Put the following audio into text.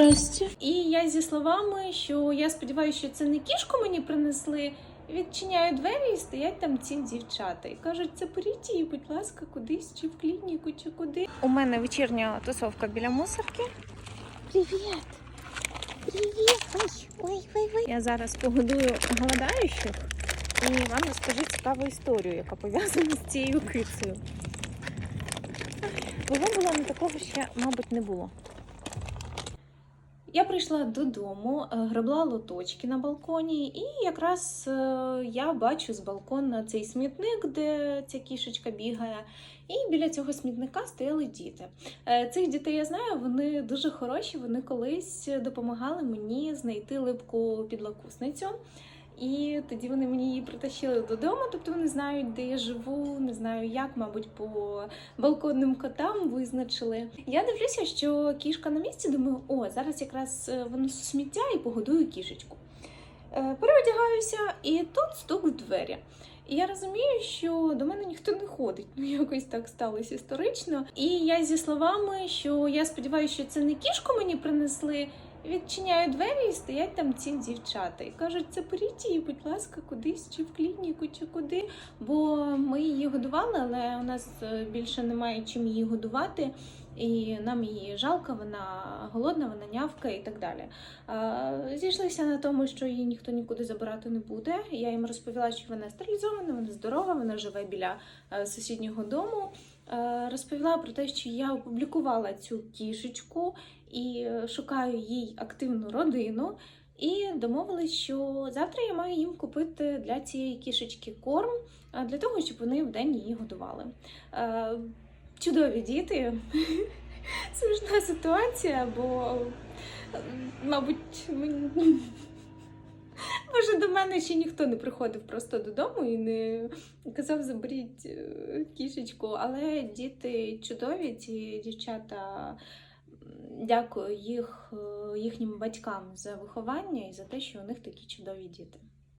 Здрасте. І я зі словами, що я сподіваюся, що це не кішку мені принесли. Відчиняю двері і стоять там ці дівчата. І кажуть, заберіть її, будь ласка, кудись, чи в клініку, чи куди. У мене вечірня тусовка біля мусорки. Привет. Привет. Ой, ой, ой, ой. Я зараз погодую голодаючих і вам розкажу цікаву історію, яка пов'язана з цією кицею. Було було, але такого ще, мабуть, не було. Я прийшла додому, е, гребла лоточки на балконі, і якраз е, я бачу з балкона цей смітник, де ця кішечка бігає. І біля цього смітника стояли діти. Е, Цих дітей я знаю, вони дуже хороші. Вони колись допомагали мені знайти липку підлакусницю. І тоді вони мені її притащили додому, тобто вони знають, де я живу, не знаю як, мабуть, по балконним котам визначили. Я дивлюся, що кішка на місці, думаю, о, зараз якраз е, винесу сміття і погодую кішечку. Е, Переодягаюся, і тут стук в двері. І я розумію, що до мене ніхто не ходить. Ну, якось так сталося історично. І я зі словами, що я сподіваюся, що це не кішку мені принесли. Відчиняю двері і стоять там ці дівчата. І кажуть, заберіть її, будь ласка, кудись, чи в клініку, чи куди. Бо ми її годували, але у нас е, більше немає чим її годувати. І нам її жалко, вона голодна, вона нявка і так далі. Зійшлися на тому, що її ніхто нікуди забирати не буде. Я їм розповіла, що вона стерилізована, вона здорова, вона живе біля е, сусіднього дому. Е, Розповіла про те, що я опублікувала цю кішечку і е, шукаю їй активну родину. І домовились, що завтра я маю їм купити для цієї кішечки корм е, для того, щоб вони вдень її годували. Чудові діти. Смішна ситуація, бо, мабуть, мені. Може, до мене ще ніхто не приходив просто додому і не казав заберіть е, кішечку. Але діти чудові, ці дівчата. Дякую їх, е, їхнім батькам за виховання і за те, що у них такі чудові діти.